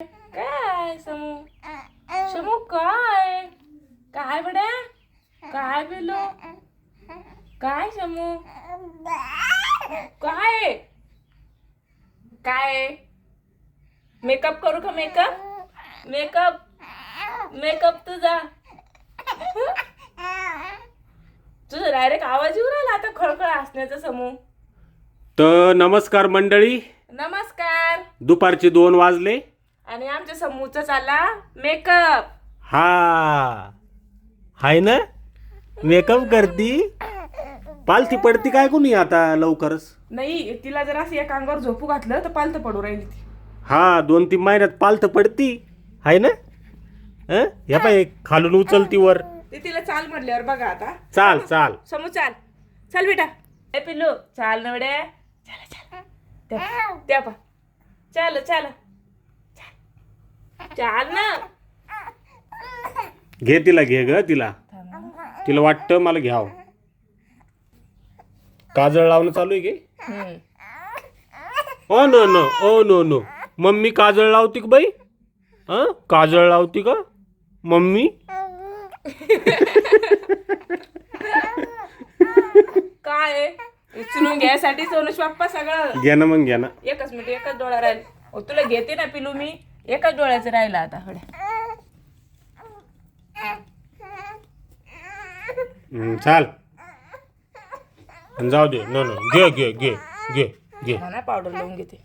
काय समू समू काय? काय बड्या काय पिलो काय समू काय? काय? मेकअप करू का मेकअप? मेकअप? मेकअप तुझा. तुझा डायरेक्ट आवाज येऊ राहिला आता खळखळ हसण्याचा समूह तर नमस्कार मंडळी. नमस्कार. दुपारचे दोन वाजले. आणि आमच्या समूहचा चालला मेकअप हा. हाय ना? मेकअप करती? पालथी पडती काय कोणी आता लवकरच? नाही तिला जर असं एका अंगावर झोपू घातलं तर पालतं पडू राहिली ती. हा दोन तीन महिन्यात पालथ पडती. हाय ना? हं? या पाय खालून उचलती वर. ते तिला चाल म्हटल्यावर बघा आता. चाल चाल. समू चाल. चाल बेटा. ए पिल्लू चाल ना बेड्या चला. चला त्या पा. चाल चाल. चाल ना घे तिला घे ग तिला. तिला वाटतं मला घ्याव. काजळ लावणं चालू आहे की. ओ no no oh no no. Mummy काजळ लावती का बाई? हं? काजळ लावती का? मम्मी? काय? आहे? उचलून घ्यायसाठी सोनुष बाप्पा सगळं. घ्या ना मग घ्या ना. एकच मिनिट एकच डोळा राहील. ओ, तुला घेते ना पिलू मी. एकच डोळ्याचं राहिलं आता हं, चाल. जाऊ दे. No no. घे घे घे घे घे. ना पावडर लावून घेते.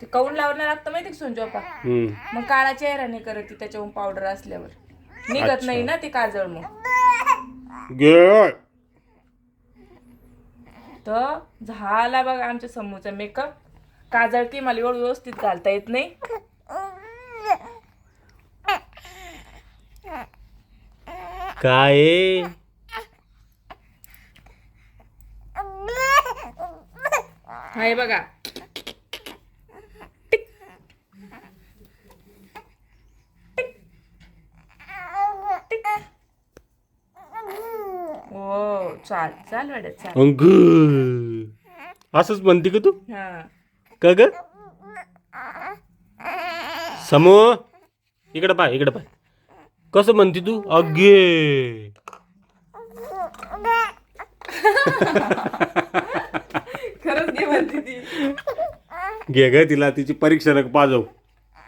ते काऊन लावणं लागतं माहिती का सोनू बाप्पा हं. मग काळा चेहरा नाही करत ती त्याच्याहून पावडर असल्यावर. निघत. नाही ना ती काजळ मग. घे. तर झाला बघा आमच्या समूहचा मेकअप काजळ की मला एवढं व्यवस्थित घालता येत नाही. काय आहे? हाय बघा. चाल चाल चाल. अंग. असंच म्हणते का तू? हा. का ग? समो. इकडे पाय इकडे पाय. कसं म्हणते तू? अगे खरंच घे म्हणते ती. घे ग तिला तिची परीक्षा नका पाजव.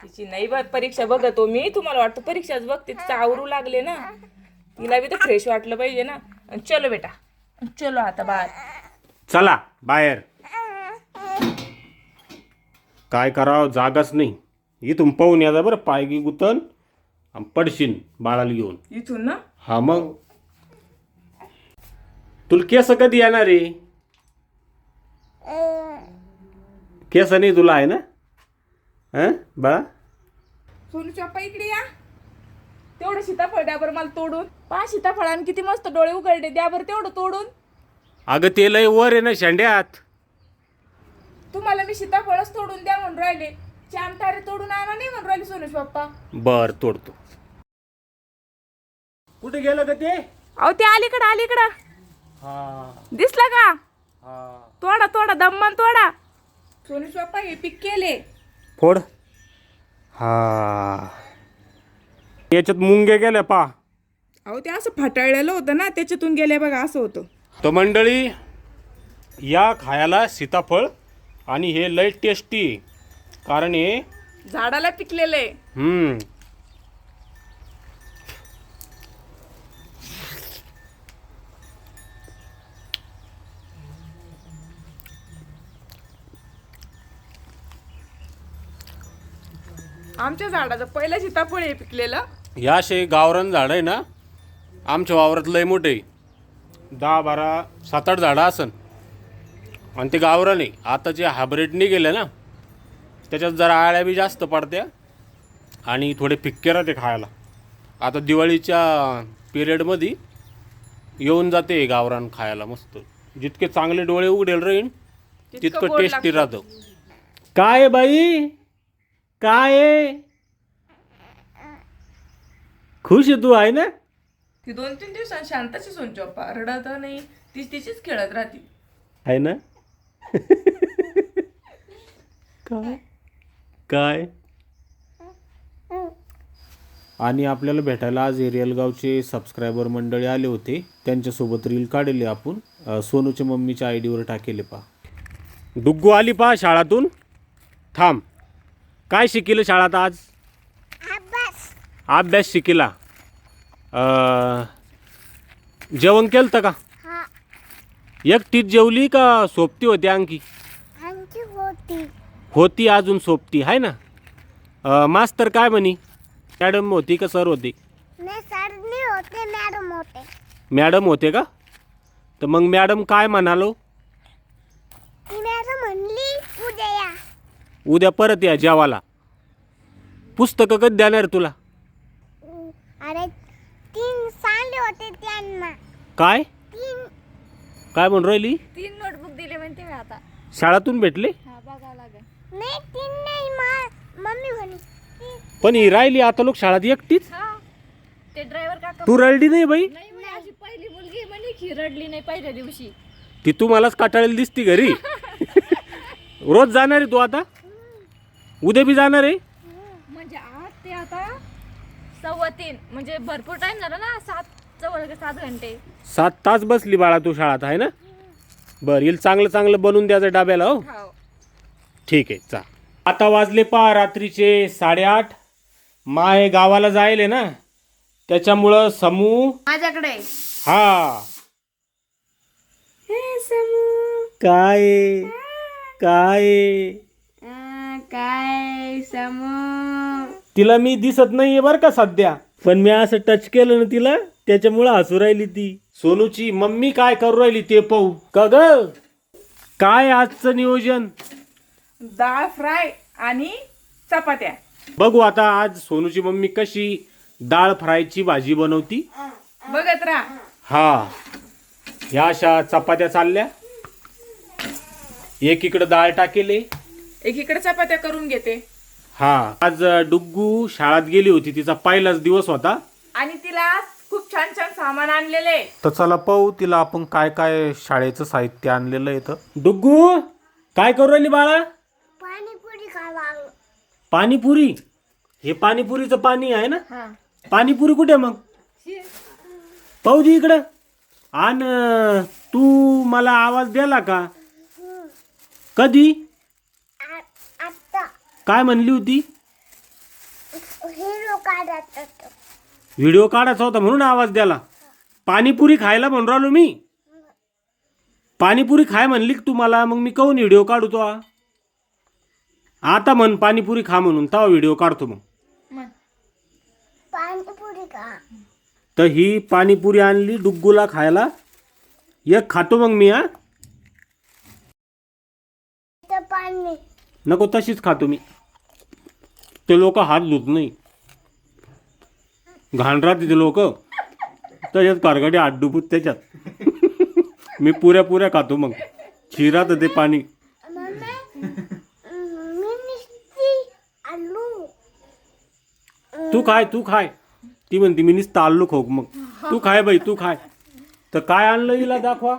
तिची नाही बघ परीक्षा बघतो मी. तुम्हाला वाटतं परीक्षाच बघते तिचं आवरू लागले ना. तिला बी तर फ्रेश वाटलं पाहिजे ना. चलो बेटा. चलो आता बाहेर चला बाहेर. काय करावं जागाच नाही. इथून पाहून या बरं पाय गी गुतन आणि पडशीन बाळाला घेऊन. इथून ना? हा मग. तुला केस कधी येणार रे केस नाही तुला आहे ना? हं बाळा सोनू चप्पा इकडे या. तेवढं सीताफळ द्या बरं मला तोडून. पहा सीताफळाने किती मस्त डोळे उघडले द्या बरं तेवढं तोडून. अगं ते लय वर आहे ना शेंड्यात. तुम्हाला मी सीताफळच तोडून द्या म्हणून राहिले. चामतारे तोडून आणा नाही म्हणून राहिले सोनुष पप्पा बर तोडतो. कुठे गेलं का ते? अहो ते अलीकडं अलीकडं. हा. दिसलं का? हा. तोडा तोडा दम्मन तोडा. सोनुष पप्पा हे पीक केले. फोड. हा. याच्यात मुंग्या गेल्या पा. अहो ते असं फाटाळलेलं होतं ना त्याच्यातून गेले बघा असं होतं. तर मंडळी या खायला सीताफळ आणि हे लय टेस्टी. कारण हे झाडाला पिकलेले. हम्म. आमच्या झाडाचं पहिलं सीताफळ हे पिकलेलं. या असे गावरान झाड आहे ना आमच्या वावरात लय मोठे. दहा बारा सात आठ झाडं असन. आणि ते गावरान आता जे हायब्रिड गेले ना त्याच्यात जरा आळ्या बी जास्त पडत्या आणि थोडे फिक्के राहते खायला. आता दिवाळीच्या पिरियडमध्ये येऊन जाते गावरान खायला मस्त. जितके चांगले डोळे उघडेल राहीन तितकं टेस्टी. राहतं. काय आहे बाई? काय आहे? खुश आहे तू आहे ना? ती दोन तीन दिवसांत शांताची सोनचोप्पा रडत नाही तीच तिचीच खेळत राहते. आहे ना? काय? काय? आणि आपल्याला भेटायला आज एरियलगावचे सबस्क्रायबर मंडळी आले होते. त्यांच्यासोबत रील काढले आपण. सोनूच्या मम्मीच्या आय डीवर टाकेले पा डुग्गू आली पा शाळातून. थांब. काय शिकिलं शाळात आज? अभ्यास शिकिला. अ, जेवण केलं का? हा. एकटीच जेवली का सोबती होती आणखी? होती. होती अजून सोबती आहे ना? अ, मास्तर काय म्हणी? मॅडम होती का सर होती? नाही सरनी होते मॅडम होते. मॅडम होते का? तर मग मॅडम काय म्हणालो? ती मॅडम म्हणली उद्या या. उद्या परत या जेवाला पुस्तकं कधी देणार तुला? अरे होते त्यांना. काय? तीन काय म्हणून राहिली? तीन नोटबुक दिले म्हणते मी आता. शाळातून भेटले? हा बघावं लागेल. नाही तीन नाही मा मम्मी म्हणे तीन पण ही राहिली आता लोक शाळात एकटीच? हा. ते ड्रायव्हर काका तू रडली नाही बाई? नाही म्हणे अशी पहिली मुलगी म्हणे की रडली नाही पहिल्या दिवशी. ती तू मलाच काटाळेल दिसती घरी. रोज जाणार आहे तू आता? उद्या बी जाणार आहे? म्हणजे आज ते आता सव्वा तीन. म्हणजे भरपूर टाइम झाला ना सात. जवळ सात घंटे? सात तास बसली बाळा तू शाळात आहे ना? बरं येईल चांगलं चांगलं बनवून द्यायचं डाब्याला हो? हो. ठीक आहे चा. आता वाजले पा रात्रीचे साडेआठ. माय गावाला जायले ना त्याच्यामुळं समूह माझ्याकडे. हा. काय काय काय समू? तिला मी दिसत नाहीये बरं का सध्या. पण मी असं टच केलं ना तिला त्याच्यामुळं हसू राहिली ती. सोनूची मम्मी काय करू राहिली ते पाहू. का ग? काय आजचं नियोजन? डाळ फ्राय आणि चपात्या. बघू आता आज सोनूची मम्मी कशी डाळ फ्रायची भाजी बनवती. बघत राहा. हा. ह्या अशा चपात्या चालल्या. एक इकडं डाळ टाकेले. एकीकडे चपात्या करून घेते. हा. आज डुग्गू शाळेत गेली होती. तिचा पहिलाच दिवस होता. आणि तिला खूप छान छान सामान आणलेले. तर चला पाहू तिला आपण काय काय शाळेचं साहित्य आणलेलं आहे तर डुग्गू काय करू राहिली बाळा? पाणीपुरी खावा पाणीपुरी? हे पाणीपुरीचं पाणी आहे ना? हा. पाणीपुरी कुठे मग? पाहू दे इकडं. आण तू मला आवाज दिला का? कधी? आता काय म्हणली होती? हिरो काढत होतो व्हिडिओ काढायचा होता म्हणून आवाज द्याला. पाणीपुरी खायला म्हणून राहिलो मी. पाणीपुरी खाय म्हणली का तू मला मग मी कहून व्हिडिओ काढू तो? आता म्हण पाणीपुरी खा म्हणून तेव्हा व्हिडिओ काढतो मग. पाणीपुरी खा. तर ही पाणीपुरी आणली डुग्गूला खायला. एक खातो मग मी हा. नको तशीच खातो मी. ते लोक हात धुत नाही. घाण राहते ते लोक. त्याच्यात कारगडे हात डुबूत त्याच्यात. मी पुऱ्या पुऱ्या खातो मग. शिरात ते पाणी. तू खाय तू खाय. ती म्हणते मी नुसतं आल्लू खोक मग. तू खाय बाई तू खाय. तर काय आणलं हिला दाखवा.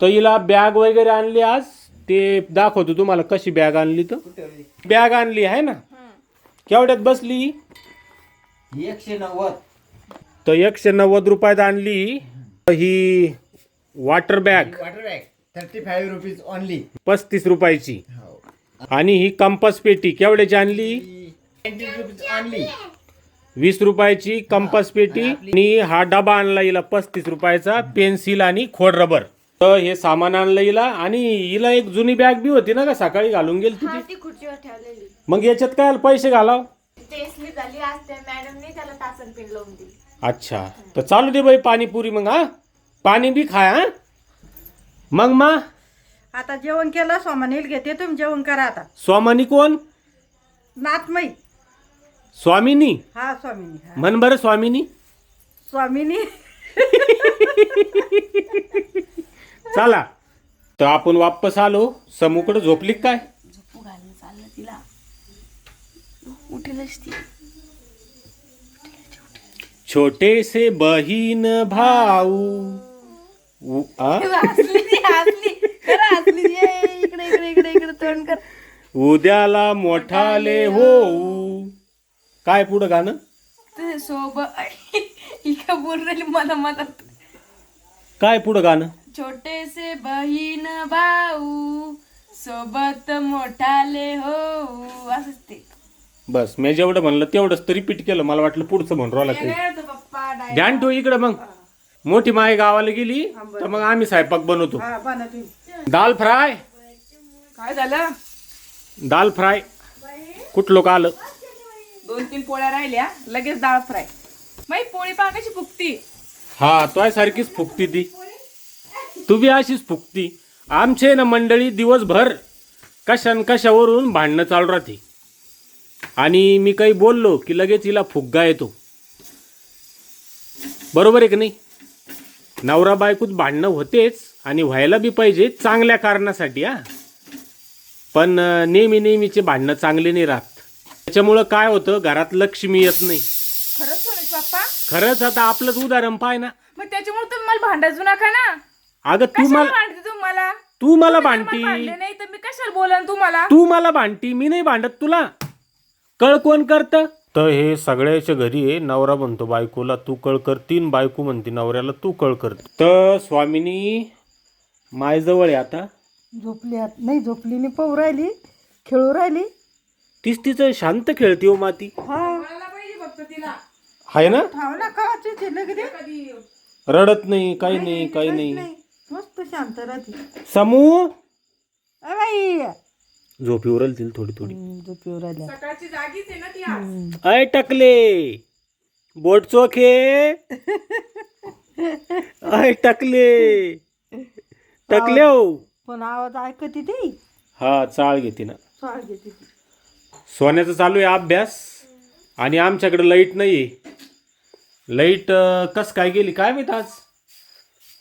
तर हिला बॅग वगैरे आणली आज. ते दाखवतो तुम्हाला कशी बॅग आणली तर. बॅग आणली आहे ना. केवढ्यात बसली एकशे नव्वद. तर एकशे नव्वद रुपयात आणली. ही water bag water bag thirty five rupees only पस्तीस रुपयाची. हो. आणि ही कंपस पेटी केवढ्याची आणली? ट्वेंटी रुपीज ओनली वीस रुपयाची कंपस पेटी. आणि हा डबा आणला हिला पस्तीस रुपयाचा पेन्सिल आणि खोड रबर तर हे सामान आणलं हिला. आणि हिला एक जुनी बॅग बी होती ना का सकाळी घालून गेली तुझी ती खुर्चीवर ठेवलेली. मग याच्यात काय पैसे घालाव. टेस्टली झाली आज त्या मॅडमने लावून अच्छा. तर चालू दे बाई पाणीपुरी मग हा? पाणी बी खाय हा? मग मा? आता जेवण केलं सोमानील घेते तुम्ही जेवण करा आता. स्वामानी कोण? नाथमयी स्वामिनी? हा स्वामिनी हा. म्हण बरं स्वामिनी. स्वामिनी. चला. तर आपण वापस आलो. समूकडे झोपली का काय? उठेलच ती छोटे से बहीण भाऊ उ- आ? हसली ती. खरं हसली ये इकडे इकडे इकडे इकडे तोंड कर. उद्याला मोठाले हो काय पुढं गाणं? ते सोबत इका बोल राहिली मला मदत काय पुढं गाणं? छोटे से बहीण भाऊ सोबत मोठाले हो असंच ते. बस मी जेवढं म्हणलं तेवढंच तर रिपीट केलं. मला वाटलं पुढचं म्हणून राहिला काही ध्यान ठेव इकडे मग. मोठी माय गावाला गेली तर मग आम्ही स्वयंपाक बनवतो. हा दाल फ्राय? काय झालं? दाल फ्राय. कुठ लोक आलं? दोन तीन पोळ्या राहिल्या लगेच डाळ फ्राय. माही पोळी पहा कशी फुगती. हा तो सारखीच फुकती ती. तू बी अशीच फुकती आमचे ना मंडळी दिवसभर कशान कशावरून भांडणं चालू राहते. आणि मी काही बोललो की लगेच हिला फुग्गा येतो. बरोबर आहे की नाही? नवरा बायकोत भांडणं होतेच आणि व्हायला बी पाहिजे चांगल्या कारणासाठी हा. पण नेहमी नेहमीचे भांडणं चांगले नाही राहत. त्याच्यामुळं काय होतं घरात लक्ष्मी येत नाही. खरंच सोनेश पप्पा खरंच आता आपलंच उदाहरण पाय ना. मग त्याच्यामुळे तुम्ही मला भांडायचू नका ना. अगं तू कशाला मला भांडते तू मला मला भांडती. भांडले नाही तर मी कशाला बोलन तुम्हाला? तू मला भांडती मी नाही भांडत तुला. कळ कोण करत? तर हे सगळ्याच्या घरी आहे नवरा म्हणतो बायकोला तू कळ करतीन बायको म्हणते नवऱ्याला तू कळ कर. तर स्वामिनी मायजवळ आहे आता. झोपली आत- नाही झोपली नाही पाहू राहिली खेळू राहिली. तीच तिचं शांत खेळती हो माती. हा. आहे ना? ठाव ना कावाची चिल्ल किती रडत नाही काही नाही काही नाही. नाही. मस्त शांत राहते. समू? अ बाई. झोपी उरल तिला थोडी थोडी झोपीवर राहिल्या सकाळची जागीच आहे ना ती आज. अय टकले. बोट चोखे अय टकले. टकले हो. पण आवाज ऐकत ती? हा चाळ घेते ना. चाळ घेते ती. सोन्याचा चालू आहे अभ्यास. आणि आमच्याकडे लाइट नाही आहे लाइट कस काय गेली? काय माहीत आज?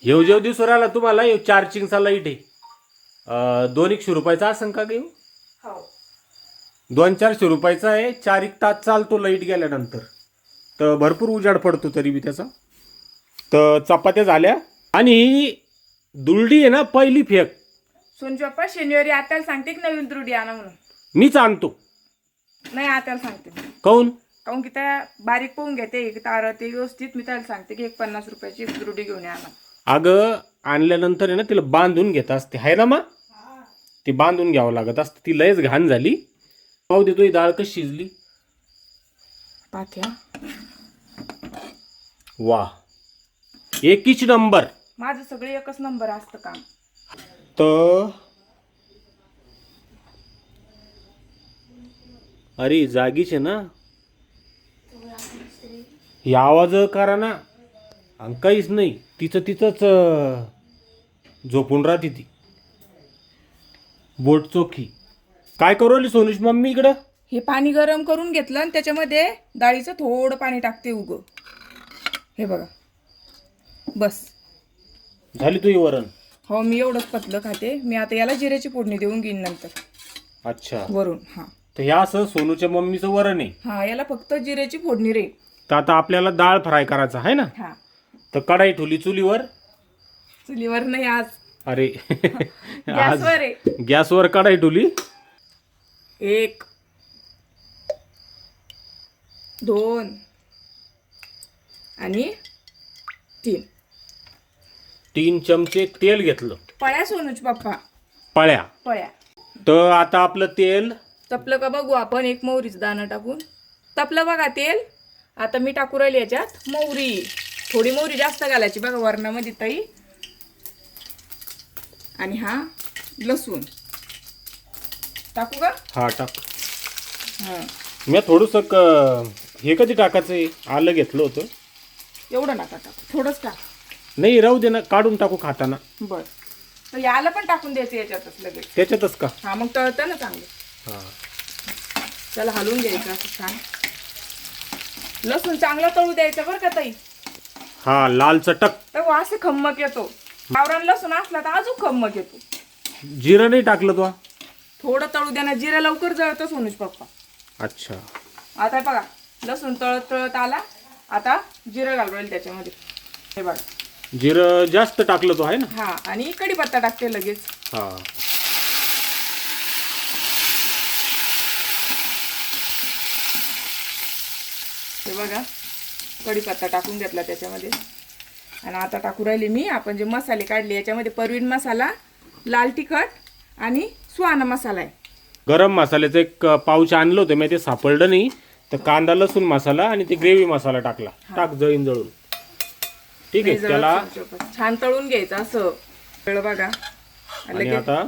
येऊ जेव दिवस राहिला तुम्हाला येऊ चार्जिंगचा लाइट आहे. अं, दोन एकशे रुपयाचा असं का घेऊ दोन चारशे रुपयाचा आहे. चार एक तास चालतो लाइट गेल्यानंतर. तर भरपूर उजाड पडतो तरी बी त्याचा. तर चपात्या झाल्या. आणि ही दुलडी आहे ना पहिली फेक. पप्पा शनिवारी आत्याला सांगते की नवीन त्रुडी आणा म्हणून. मीच आणतो. नाही आत्याला सांगते. काऊन? काहून की त्या बारीक पाहून घेते एक तार ते व्यवस्थित. मी त्याला सांगते की एक पन्नास रुपयाची एक त्रुडी घेऊन या अगं आणल्यानंतर आहे ना तिला बांधून घेत असते. आहे ना मा? ती बांधून घ्यावं लागत असते. ती लयच घाण झाली. पाहू देतो ही डाळ कशी शिजली? पाथ्या वा. एकीच नंबर. माझं सगळे एकच नंबर असतं काम. तर? अरे जागीच आहे ना? ही आवाज करा ना. आणि काहीच नाही. तिचं तिचंच अं, झोपून राहते ती. बोट चोखी काय करू राहिली सोनुष मम्मी इकडं? हे पाणी गरम करून घेतलं आणि त्याच्यामध्ये डाळीचं थोडं पाणी टाकते उग. हे बघा. बस. झाली तुझी वरण? हो मी एवढंच पतलं खाते. मी आता याला जिऱ्याची फोडणी देऊन घेईन नंतर. अच्छा. वरून हा. तर ह्या असं सोनूच्या मम्मीचं वरण आहे? हा याला फक्त जिऱ्याची फोडणी रे. तर आता आपल्याला डाळ फ्राय करायचा आहे ना? हा. तर कढाई ठेवली चुलीवर? चुलीवर नाही आज. अरे. गॅसवर आहे. गॅसवर कढाई ठेवली. एक दोन आणि तीन. तीन चमचे तेल घेतलं. पळ्या सोनूच पप्पा पळ्या. पळ्या. तर आता आपलं तेल. तपलं का बघू आपण एक मोहरीचं दाणं टाकून. तपलं बघा तेल. आता मी टाकू राहिली याच्यात मोहरी. थोडी मोहरी जास्त घालायची बघा वरणामध्ये ताई. आणि हा लसूण. टाकू का? हा टाक. हा. मी थोडंसं हे कधी टाकायचं आलं घेतलं होतं. एवढं नका टाकू. थोडंच टाक. नाही राहू दे ना काढून टाकू खाताना. बर. तर याला पण टाकून द्यायचं याच्यातच लगेच. त्याच्यातच का? हा मग तळतं ना चांगलं. हा. त्याला हलवून घ्यायचं असं छान. लसूण चांगला तळू द्यायचं बरं का ताई? हा लाल चटक. तर वास खम्मक येतो. आवरण लसूण असला तर अजून खम्म येतो. जिरं नाही टाकलं तो? थोडं तळू द्या ना जिरा लवकर जळत सोनूज पप्पा. अच्छा. आता बघा लसूण तळत तळत आला. आता जिरं घालवेल त्याच्यामध्ये. हे बघा. जिरं जास्त टाकलं तो आहे ना? हा आणि कढीपत्ता टाकते लगेच. हा. हे बघा कढीपत्ता टाकून घेतला त्याच्यामध्ये. आणि आता टाकू राहिली मी. आपण जे मसाले काढले याच्यामध्ये परवीन मसाला लाल तिखट आणि सुहाना मसाला आहे. गरम मसाल्याचं एक पाऊच आणलं होतं. मी ते सापडलं नाही. तर कांदा लसूण मसाला आणि ते ग्रेव्ही मसाला टाकला. टाक जळीन जळून. ठीक आहे त्याला छान तळून घ्यायचं असं. वेळ बघा. आणि आता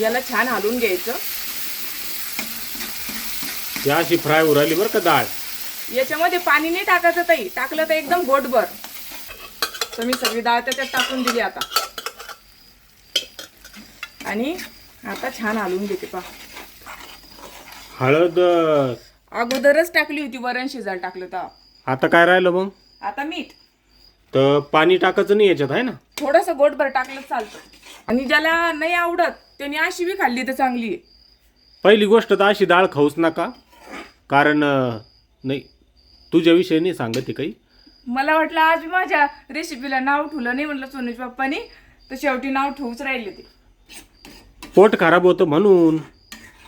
याला छान हलवून घ्यायचं. अशी फ्राय उराली बरं का डाळ. याच्यामध्ये पाणी नाही टाकायचं ताई टाकलं तर एकदम गोटभर तर मी सगळी डाळ त्याच्यात टाकून दिली आता. आणि आता छान हलवून घेते पा हळद अगोदरच टाकली होती वरण शिजायला टाकलं तर. आता काय राहिलं मग? आता मीठ. तर पाणी टाकायचं नाही याच्यात आहे ना? थोडस गोटभर टाकलं चालतं. आणि ज्याला नाही आवडत त्याने अशी बी खाल्ली तर चांगली. आहे पहिली गोष्ट तर अशी डाळ खाऊच नका. कारण अ, नाही तुझ्याविषयी नाही सांगत आहे काही. मला वाटलं आज माझ्या रेसिपीला नाव ठेवलं नाही म्हटलं सोनूज पप्पानी तर शेवटी नाव ठेवूच राहिले ते. पोट खराब होतं म्हणून.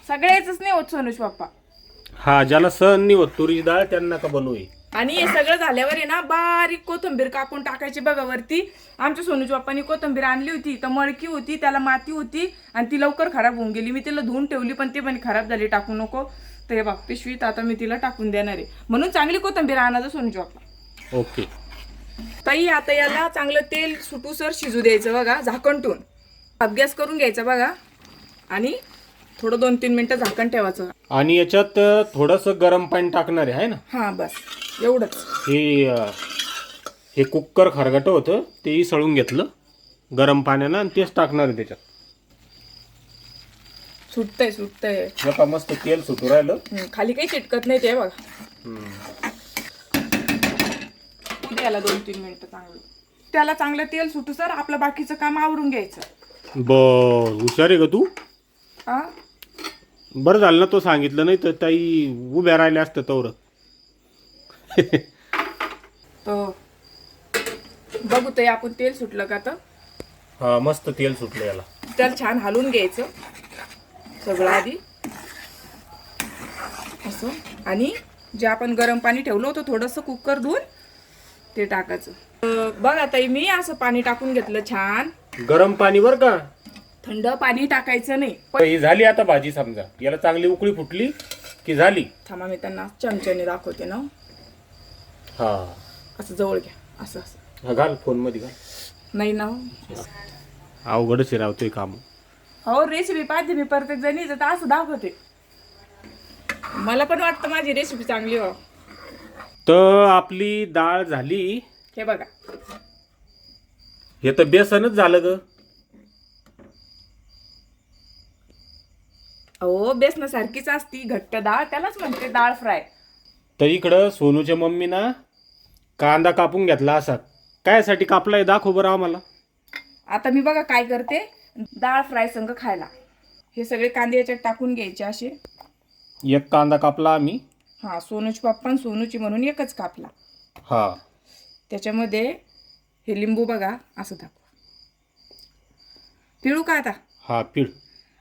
सगळ्याच नाही होत सोनूज पप्पा. हा ज्याला सहन नाही होत तुरीची डाळ त्यांना का बनवू आणि हे सगळं झाल्यावर आहे ना बारीक कोथंबीर कापून टाकायची बघा वरती. आमच्या सोनूज बाप्पानी कोथंबीर आणली होती तर मळकी होती त्याला माती होती आणि ती लवकर खराब होऊन गेली. मी तिला धुवून ठेवली पण ती पण खराब झाली टाकू नको. तर हे बघ पिशवीत आता मी तिला टाकून देणार आहे. म्हणून चांगली कोथंबीर आणायचं सोनूज बाप्पा. ओके. ताई आता याला चांगलं तेल सुटूसर शिजू द्यायचं बघा झाकण ठेवून. अभ्यास करून घ्यायचा बघा. आणि थोडं दोन तीन मिनटं झाकण ठेवायचं. आणि याच्यात थोडंसं गरम पाणी टाकणार आहे है ना? हां बस. एवढंच. हे अ, हे कुकर खरगट होतं तेही सळून घेतलं गरम पाण्यानं आणि तेच टाकणार आहे त्याच्यात. सुटतंय सुटतंय. मस्त तेल सुटू राहिलं. खाली काही चिटकत नाही ते बघा. द्यायला दोन तीन मिनिटं चांगलं. त्याला चांगलं तेल सुटू सर. आपलं बाकीचं काम आवरून घ्यायचं. बर हुशार आहे का तू? हा बरं झालं ना तो सांगितलं नाही तर ताई उभ्या राहिल्या असतं तवर. बघू ते आपण तेल सुटलं का तर? हा मस्त तेल सुटलं याला. त्याला छान हलवून घ्यायचं सगळं आधी. असं. आणि जे आपण गरम पाणी ठेवलं होतं थोडंसं कुकर धुवून ते टाकायचं. अं, बघ आता मी असं पाणी टाकून घेतलं छान. गरम पाणी बरं का? थंड पाणी टाकायचं नाही. ही झाली आता भाजी समजा. याला चांगली उकळी फुटली की झाली? थांबा मी त्यांना चमच्याने दाखवते ना. हा. असं जवळ घ्या. असं असं. हा घाल फोनमध्ये घाल. नाही ना. अवघडच आहे रावतोय काम. हो रेसिपी पाहते मी प्रत्येक जणी तर असं दाखवते. मला पण वाटतं माझी रेसिपी चांगली हो. तर आपली डाळ झाली. हे बघा. हे तर बेसनच झालं ग. अहो बेसनासारखीच असती घट्ट डाळ त्यालाच म्हणते डाळ फ्राय. तर इकडं सोनूच्या मम्मीना कांदा कापून घेतला असा. कायसाठी कापलाय दाखव बरं आम्हाला. आता मी बघा काय करते. डाळ फ्राय संग खायला. हे सगळे कांदे याच्यात टाकून घ्यायचे असे. एक कांदा कापला आम्ही. हां सोनूची पप्पा आणि सोनूची म्हणून एकच कापला. हा. त्याच्यामध्ये हे लिंबू बघा असं दाखवा पिळू का आता? हा पीठ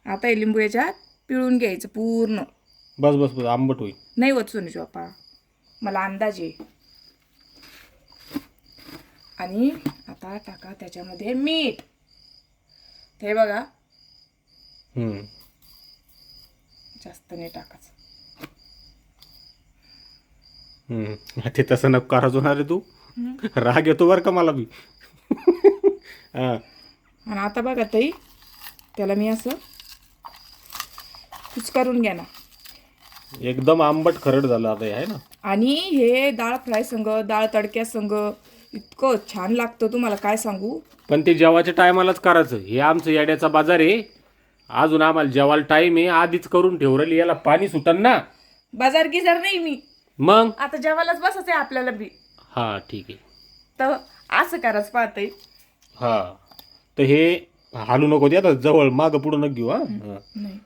आता हे लिंबू याच्यात पिळून घ्यायचं पूर्ण. बस बस बस आंबट होईल. नाही होत सोनूची पप्पा मला अंदाज आहे. आणि आता टाका त्याच्यामध्ये मीठ. हे बघा. जास्त नाही टाकायचं. ते तसं नको करायचो ना रे तू. राग येतो बरं का मला बी. हा आणि आता बघा ताई त्याला मी असं कुचकारून घ्या ना. एकदम आंबट खरड झालं आता हे आहे ना? आणि हे डाळ फ्राय संग डाळ तडक्या संग इतकं छान लागतं. तुम्हाला काय सांगू? पण ते जेवाच्या टायमालाच करायचं. हे आमचं येड्याचा बाजार आहे. अजून आम्हाला जेवायला टाईम आहे. आधीच करून ठेव राहिली याला पाणी सुटन ना. बाजार गिजार नाही मी. मग? आता जेवायलाच बसायचं आहे आपल्याला बी. हा ठीक आहे. तर असं करायचं पाहतंय. हा. तर हे हालू नको ते आता जवळ मागं पुढं नको घेऊ हा हा. नाही.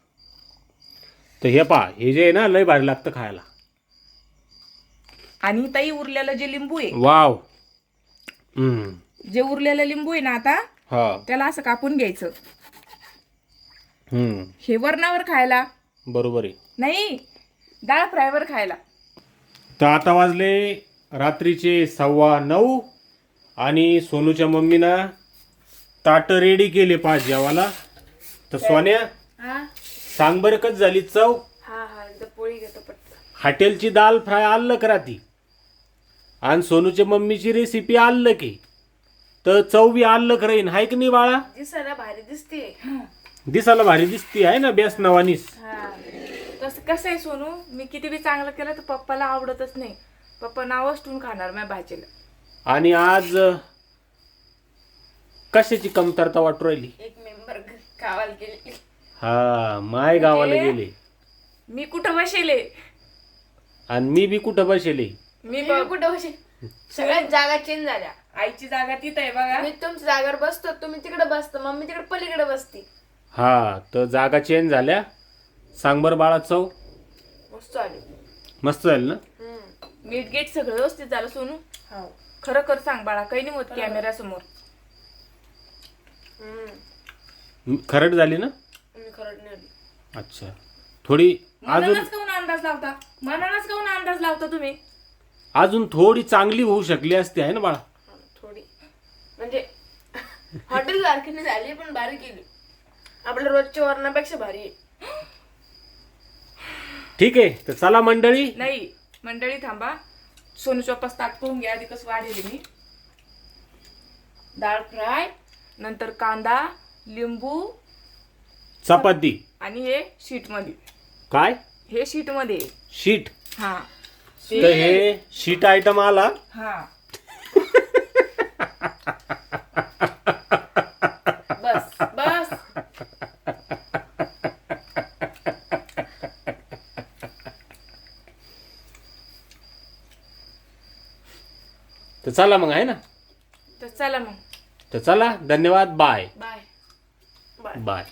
तर हे पहा हे जे आहे ना लय भारी लागतं खायला. आणि ताई उरलेलं जे लिंबू आहे वाव. हम्म. जे उरलेलं लिंबू आहे ना आता हा. त्याला असं कापून घ्यायचं. हम्म. हे वरणावर खायला. बरोबर आहे. नाही डाळ फ्रायवर खायला. तर आता वाजले रात्रीचे सव्वा नऊ आणि सोनूच्या मम्मीनं ताटं रेडी केले पाच जेवाला तर सोन्या हा? सांग बरं कच झाली चव? हा हा एकदा पोळी घेतो पटकन. हॉटेलची दाल फ्राय आल्लं करा ती. आणि सोनूच्या मम्मीची रेसिपी आल्लं की. तर चव बी आल्लं राहीन हाय की नाही बाळा? दिसायला भारी दिसते दिसायला भारी दिसती आहे ना बेस नवानीस. हा. तसं कसं आहे सोनू मी किती बी चांगलं केलं तर पप्पाला आवडतच नाही. पप्पा नावच ठेवून खाणार माझ्या भाजीला आणि आज अ, कशाची कमतरता वाटू राहिली? एक मेंबर गावाला गेले हा माय गावाला गेले. मी कुठं बसेले? आणि मी बी कुठं बसेले? मी कुठं बसे सगळ्यात जागा चेंज झाल्या. आईची जागा तिथं आहे बघा. मी तुमच्या जागेवर बसतो तुम्ही तिकडे बसतो मम्मी तिकडे पलीकडे बसते. हा तर जागा चेंज झाल्या. सांग बरं बाळा चव. मस्त आली मस्त झाली ना? मीठ गेट सगळं व्यवस्थित झालं सोनू. खरं कर सांग बाळा काही नाही होत कॅमेरा समोर. म- खरट झाली ना? अच्छा. थोडी अजून मनानच काऊन अंदाज लावता? मनानच काऊन अंदाज लावता तुम्ही? अजून थोडी चांगली होऊ शकली असती आहे ना बाळा? हा, थोडी. म्हणजे हॉटेल सारखी नाही झाली पण भारी केली. आपल्या रोजच्या वर्णापेक्षा भारी आहे. ठीक आहे तर चला मंडळी. नाही मंडळी थांबा. सोनू चोपास ताट घ्या आधी कसं वाढेल मी. डाळ फ्राय नंतर कांदा लिंबू चपाती. आणि हे शीटमध्ये काय? हे शीटमध्ये शीट. हा. तर हे शीट आयटम आला. हा. बस बस. तर चला मग आहे ना? तर चला मग. तर चला धन्यवाद बाय. बाय. बाय.